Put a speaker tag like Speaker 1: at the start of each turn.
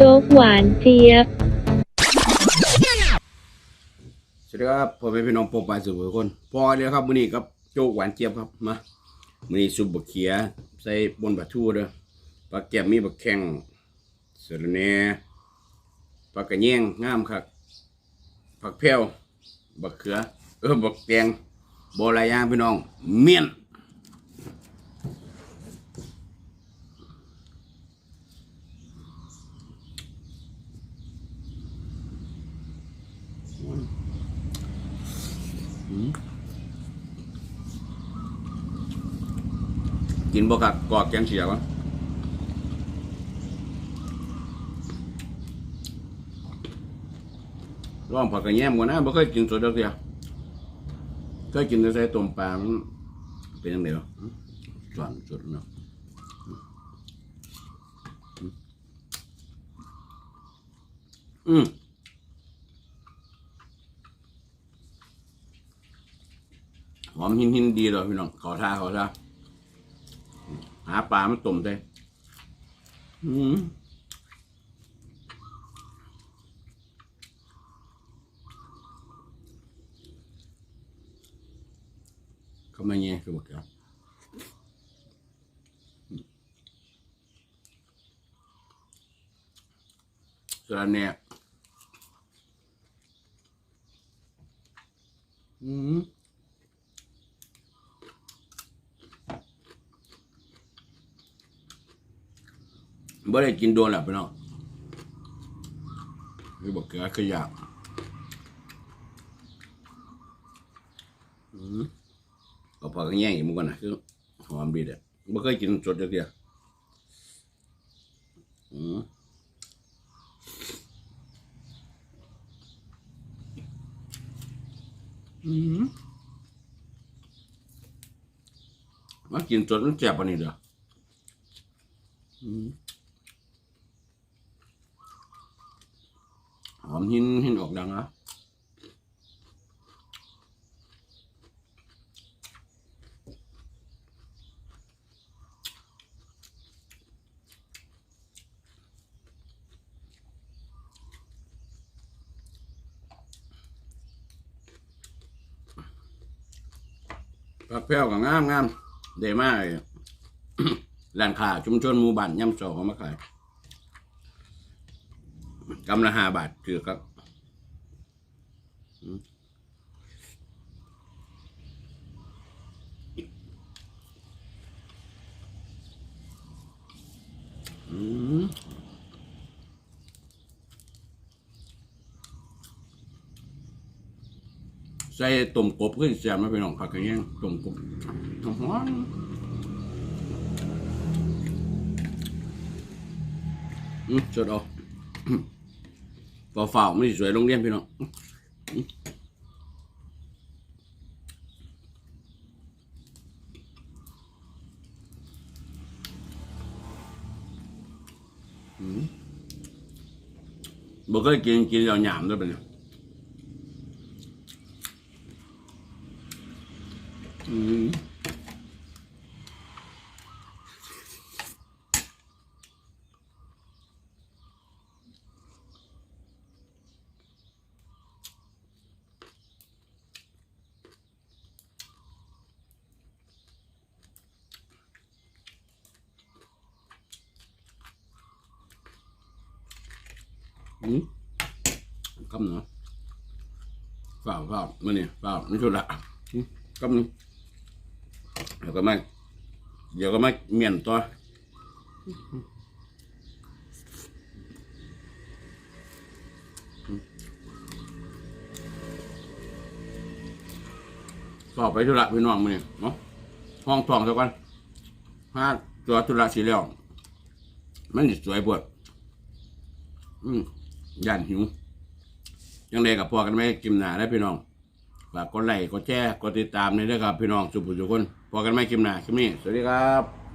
Speaker 1: โจ๊กหวานเจี๊ยบ
Speaker 2: สวัสดีครับพ่อแม่พี่น้องปกปลายสุขทุกคน พอเดียครับมื้อนี้กับโจ๊กหวานเจี๊ยบครับมามื้อนี้ซุปบักเขียใส่บนบะทูเด้อปลาแก้มมีบักแข้งเสะระแหน่ปลากระแยงงามครับผักแพรวบักเขือ เออบักแตงบ่หลายอย่างพี่น้องเมี่ยน กินบกัดกอกแกงเฉียวะลองผักกระแยมก่อนนะบ่เคยกินสดเดียวเดียเคยกินแต่ใส่ต้มปลาเป็นยังไงวะสอนสดเนาะอืม หอมหินหินดีเลยพี่น้องขอท่าขอท่าหาปลามาต้มได้อืมเขามาเงี้ยคือบอกเกี่ส่วนเนี่ยอืม บ่ได้กินโดนแหละพี่น้องคือบอกเกลือขยะอืมก็พอกันแย่งอีกมึงก่อนนะคือหอมดีเด้อบ่เคยกินสดเดียวอืมอืมมากินสดมันแซ่บปนนี้เด้ออืม หอมหินหินออกดังนะผักแพรวกับงามงามเดมากเลยร้านค้าชุมชนหมู่บ้านย่ำโซเขามาขาย กำละห้าบาทถือครับอืมอืมใส่ต้มกบขึ้นแซ่บนะพี่น้องผักกระเทียมต้มกบหอมอืมจดเอา ฝ่าฝ่าไม่สวยโรงเรียนพี่น้องอืมบ่เคยกินกินแล้วหยามด้วยเป็นยอืม อืมคำเนาะฝ่าฝ่ามื่อนี่ฝ่าไม่ชุดละอืมคำนึงเดี๋ยวก็ไม่เดี๋ยวก็ไม่เมียนตัวสอบไปธุระพี่น้องมือนี่เนาะห้องทองสักวันห้าตัวธุระสีแล้วมันสวยปวดอืม ย่านหิว ยังไงกับพอกันไหมกิมหนาได้พี่น้องฝากกดไลค์กดแชร์กดติดตามเลยด้วยครับพี่น้องสุภุทุกคนพอกันไหมกิมหนาคลิปนี้สวัสดีครับ